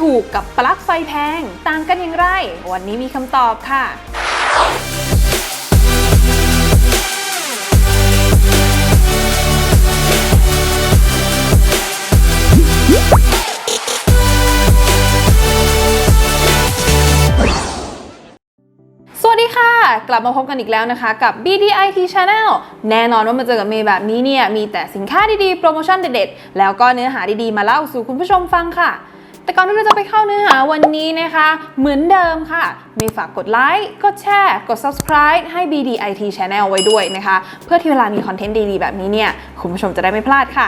ถูกกับปลั๊กไฟแพง ต่างกันอย่างไร วันนี้มีคำตอบค่ะสวัสดีค่ะกลับมาพบกันอีกแล้วนะคะกับ BDIT Channel แน่นอนว่ามาเจอกับเมย์แบบนี้เนี่ย มีแต่สินค้าดีๆ โปรโมชั่นเด็ดๆ แล้วก็เนื้อหาดีๆ มาเล่าสู่คุณผู้ชมฟังค่ะ แต่ก่อนที่เราจะไปเข้าเนื้อหาวันนี้นะคะ เหมือนเดิมค่ะไม่ฝากกดไลค์ กดแชร์ กด subscribe ให้ BDIT Channel ไว้ด้วยนะคะ เพื่อที่เวลามีคอนเทนต์ดีๆ แบบนี้เนี่ย คุณผู้ชมจะได้ไม่พลาดค่ะ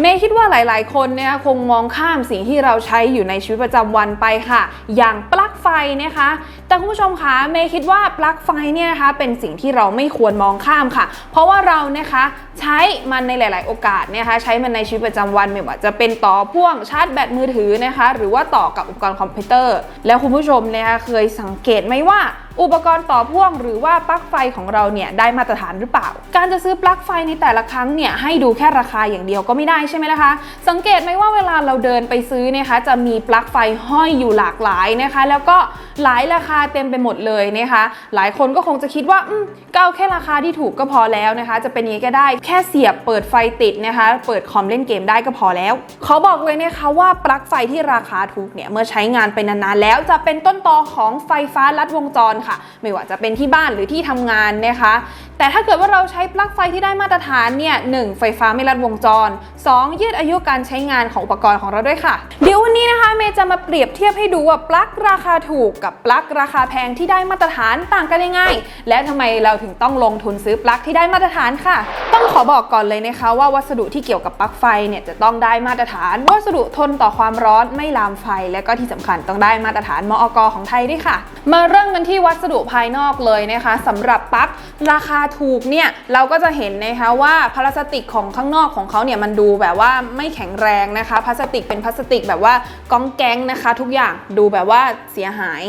เมย์คิดว่าหลาย ๆ คนเนี่ยคงมองข้ามสิ่งที่เราใช้อยู่ในชีวิตประจำวันไปค่ะ อย่างปลั๊กไฟนะคะ แต่คุณผู้ชมคะเมย์คิดว่าปลั๊กไฟเนี่ยนะคะเป็นสิ่งที่เราไม่ควรมองข้ามค่ะ เพราะว่าเรานะคะใช้มันในหลาย ๆ โอกาสนะคะใช้มันในชีวิตประจำวันไม่ว่าจะเป็นต่อพ่วงชาร์จแบตมือถือนะคะ หรือว่าต่อกับอุปกรณ์คอมพิวเตอร์ แล้วคุณผู้ชมนะคะเคยสังเกตไหมว่า อุปกรณ์ต่อพ่วงหรือว่าปลั๊กไฟของเราเนี่ยได้มาตรฐานหรือเปล่า การจะซื้อปลั๊กไฟในแต่ละครั้งเนี่ยให้ดูแค่ราคาอย่างเดียวก็ไม่ได้ใช่ไหมล่ะคะ สังเกตไหมว่าเวลาเราเดินไปซื้อนะคะจะมีปลั๊กไฟห้อยอยู่หลากหลายนะคะ แล้วก็หลายราคาเต็มไปหมดเลยนะคะ หลายคนก็คงจะคิดว่าอืมก็เอาแค่ราคาที่ถูกก็พอแล้วนะคะ จะเป็นยังไงก็ได้แค่เสียบเปิดไฟติดนะคะ เปิดคอมเล่นเกมได้ก็พอแล้วเขาบอกเลยนะคะว่าปลั๊กไฟที่ราคาถูกเนี่ยเมื่อใช้งานไปนานๆแล้วจะเป็นต้นตอของไฟฟ้าลัดวงจรค่ะ ไม่ว่าจะเป็นที่บ้านหรือที่ทำงานนะคะ แต่ถ้าเกิดว่าเราใช้ปลั๊กไฟที่ได้มาตรฐานเนี่ยหไฟฟ้าไม่ลัดวงจร 2 ยืดอายุการใช้งานของอุปกรณ์ของเราด้วยค่ะเดี๋ยววันนี้นะคะเมย์จะมาเปรียบเทียบให้ดูว่าปลั๊กราคาถูกกับปลั๊กราคาแพงที่ได้มาตรฐานต่างกันยังไง และทำไมเราถึงต้องลงทุนซื้อปลั๊กที่ได้มาตรฐานค่ะ ต้องขอบอกก่อนเลยนะคะว่าวัสดุที่เกี่ยวกับปลั๊กไฟเนี่ยจะต้องได้มาตรฐาน วัสดุทนต่อความร้อนไม่ลามไฟ และก็ที่สำคัญต้องได้มาตรฐานมอกของไทยด้วยค่ะ มาเริ่มกันที่วัสดุภายนอกเลยนะคะสำหรับปลั๊กราคาถูกเนี่ยเราก็จะเห็นนะคะว่าพลาสติกของข้างนอกของเขาเนี่ยมันดูแบบว่าไม่แข็งแรงนะคะพลาสติกเป็นพลาสติกแบบว่ากองแก๊งนะคะ ทุกอย่างดูแบบว่าเสียหาย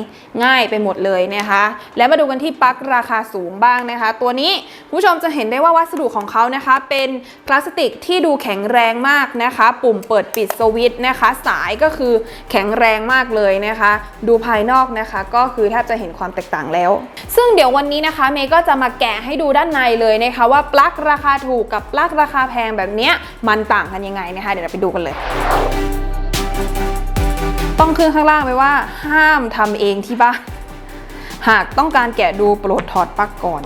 ง่ายไปหมดเลยนะคะ แล้วมาดูกันที่ปลั๊กราคาสูงบ้างนะคะ ตัวนี้ผู้ชมจะเห็นได้ว่าวัสดุของเขานะคะ เป็นพลาสติกที่ดูแข็งแรงมากนะคะ ปุ่มเปิดปิดสวิตช์นะคะ สายก็คือแข็งแรงมากเลยนะคะ ดูภายนอกนะคะ ก็คือแทบจะเห็นความแตกต่างแล้ว ซึ่งเดี๋ยววันนี้นะคะเมย์ก็จะมาแกะให้ดูด้านในเลยนะคะว่าปลั๊กราคาถูกกับปลั๊กราคาแพงแบบนี้มันต่างกันยังไงนะคะ เดี๋ยวเราไปดูกันเลย ต้องขึ้นข้างล่างไปว่า ห้ามทำเองที่บ้าน หากต้องการแกะดูโปรดถอดปลั๊กก่อน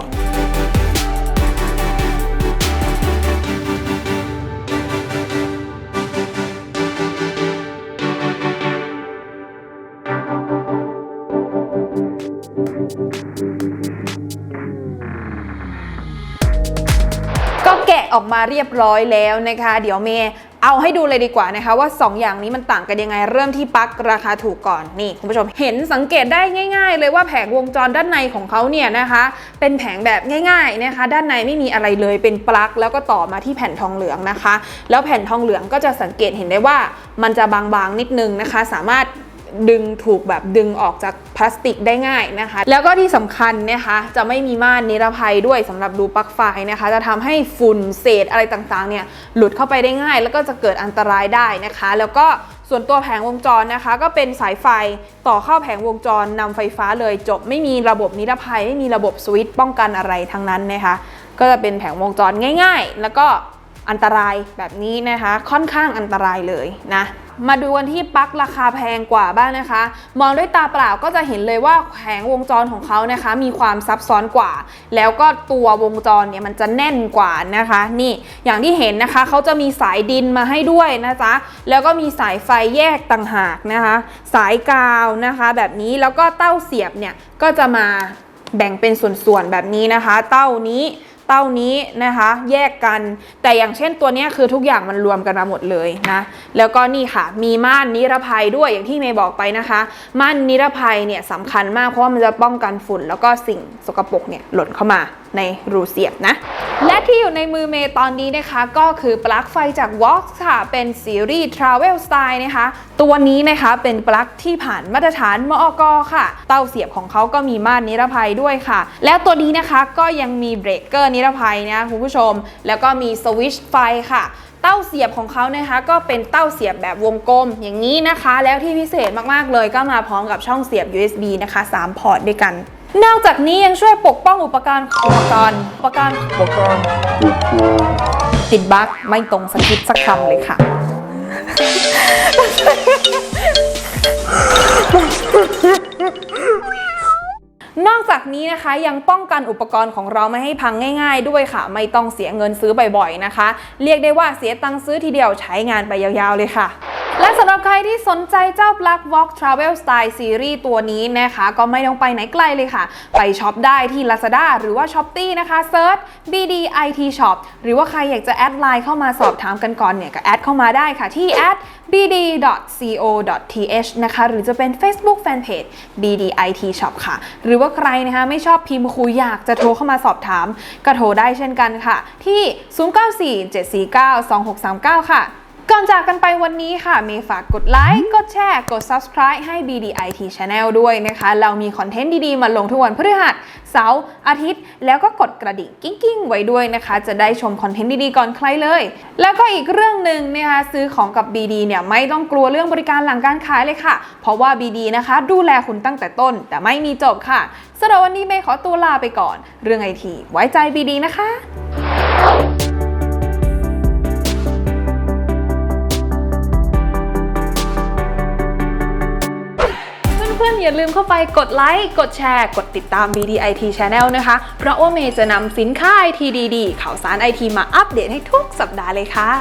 ก็แกะออกมาเรียบร้อยแล้วนะคะ เดี๋ยวเมย์ เอาให้ดูเลยดีกว่านะคะว่า 2 อย่างนี้มันต่างกันยังไง เริ่มที่ปลั๊กราคาถูกก่อนนี่คุณผู้ชมเห็นสังเกตได้ง่าย ๆ เลยว่าแผงวงจรด้านในของเขาเนี่ยนะคะ เป็นแผงแบบง่ายๆนะคะ ด้านในไม่มีอะไรเลยเป็นปลั๊กแล้วก็ต่อมาที่แผ่นทองเหลืองนะคะ แล้วแผ่นทองเหลืองก็จะสังเกตเห็นได้ว่ามันจะบางๆนิดนึงนะคะ สามารถ ดึงถูกแบบดึงออกจากพลาสติกได้ง่ายนะคะ แล้วก็ที่สำคัญนะคะจะไม่มีม่านนิรภัยด้วยสำหรับดูปลั๊กไฟนะคะ จะทำให้ฝุ่นเศษอะไรต่างๆเนี่ยหลุดเข้าไปได้ง่าย แล้วก็จะเกิดอันตรายได้นะคะ แล้วก็ส่วนตัวแผงวงจรนะคะ ก็เป็นสายไฟต่อเข้าแผงวงจรนำไฟฟ้าเลยจบไม่มีระบบนิรภัย ไม่มีระบบสวิตช์ป้องกันอะไรทั้งนั้นนะคะ ก็จะเป็นแผงวงจรง่าย ๆ แล้วก็อันตรายแบบนี้นะคะ ค่อนข้างอันตรายเลยนะ มาดูกันที่ปลั๊กราคาแพงกว่าบ้างนะคะ มองด้วยตาเปล่าก็จะเห็นเลยว่าแผงวงจรของเขานะคะ มีความซับซ้อนกว่า แล้วก็ตัววงจรเนี่ยมันจะแน่นกว่านะคะ นี่อย่างที่เห็นนะคะเขาจะมีสายดินมาให้ด้วยนะจ๊ะแล้วก็มีสายไฟแยกต่างหากนะคะ สายกาวนะคะ แบบนี้แล้วก็เต้าเสียบเนี่ยก็จะมาแบ่งเป็นส่วนๆแบบนี้นะคะ เต้านี้ เต้านี้นะคะแยกกัน แต่อย่างเช่นตัวนี้คือทุกอย่างมันรวมกันมาหมดเลยนะ แล้วก็นี่ค่ะ มีม่านนิรภัยด้วยอย่างที่เมย์บอกไปนะคะ ม่านนิรภัยเนี่ยสำคัญมากเพราะว่ามันจะป้องกันฝุ่น แล้วก็สิ่งสกปรกเนี่ยหล่นเข้ามา ในรูเสียบนะ และที่อยู่ในมือเมย์ตอนนี้นะคะ ก็คือปลั๊กไฟจาก Vox ค่ะ เป็นซีรีส์ Travel Style นะคะ ตัวนี้นะคะเป็นปลั๊กที่ผ่านมาตรฐานมอกค่ะ เต้าเสียบของเขาก็มีม่านนิรภัยด้วยค่ะ แล้วตัวนี้นะคะก็ยังมีเบรกเกอร์นิรภัยนะคุณผู้ชม แล้วก็มีสวิตช์ไฟค่ะเต้าเสียบของเขานะคะก็เป็นเต้าเสียบแบบวงกลมอย่างนี้นะคะ แล้วที่พิเศษมากๆเลยก็มาพร้อมกับช่องเสียบ USB นะคะ 3 พอร์ตด้วยกัน นอกจากนี้ยังช่วยปกป้องอุปกรณ์อุปกรณ์อุปกรณ์อุปกรณ์ติดบั๊กไม่ตรงสคริปต์สักคำเลยค่ะ นอกจากนี้นะคะยังป้องกันอุปกรณ์ของเราไม่ให้พังง่าย ๆ ด้วยค่ะ ไม่ต้องเสียเงินซื้อบ่อยๆนะคะ เรียกได้ว่าเสียตังค์ซื้อทีเดียวใช้งานไปยาวๆเลยค่ะ และสำหรับใครที่สนใจเจ้า Black Walk Travel Style Series ตัวนี้นะคะ ก็ไม่ต้องไปไหนไกลเลยค่ะ ไปช็อปได้ที่ Lazada หรือว่า Shopee นะคะเซิร์ช BDIT Shop หรือว่าใครอยากจะแอดไลน์เข้ามาสอบถามกันก่อนเนี่ย ก็แอดเข้ามาได้ค่ะที่ bd.co.th นะคะ หรือจะเป็น Facebook Fanpage BDIT Shop ค่ะ หรือว่าใครนะคะไม่ชอบพิมพ์คุยอยากจะโทรเข้ามาสอบถาม ก็โทรได้เช่นกันค่ะ ที่ 0947492639 ค่ะ ก่อนจากกันไปวันนี้ค่ะเมย์ฝากกดไลค์ กดแชร์ กด subscribe ให้ BDIT Channel ด้วยนะคะ เรามีคอนเทนต์ดีๆ มาลงทุกวันพฤหัส เสาร์ อาทิตย์ แล้วก็กดกระดิ่งกิ้งๆ ไว้ด้วยนะคะ จะได้ชมคอนเทนต์ดีๆ ก่อนใครเลย แล้วก็อีกเรื่องหนึ่งนะคะซื้อของกับ BD เนี่ยไม่ต้องกลัวเรื่องบริการหลังการขายเลยค่ะ เพราะว่า BD นะคะ ดูแลคุณตั้งแต่ต้น แต่ไม่มีจบค่ะสำหรับวันนี้เมย์ขอตัวลาไปก่อน เรื่องไอทีไว้ใจ BD นะคะ อย่าลืมเข้าไปกดไลค์ กดแชร์ กดติดตาม BDIT Channel นะคะ เพราะว่าเมย์จะนำสินค้าไอทีดีๆข่าวสารไอทีมาอัปเดตให้ทุกสัปดาห์เลยค่ะ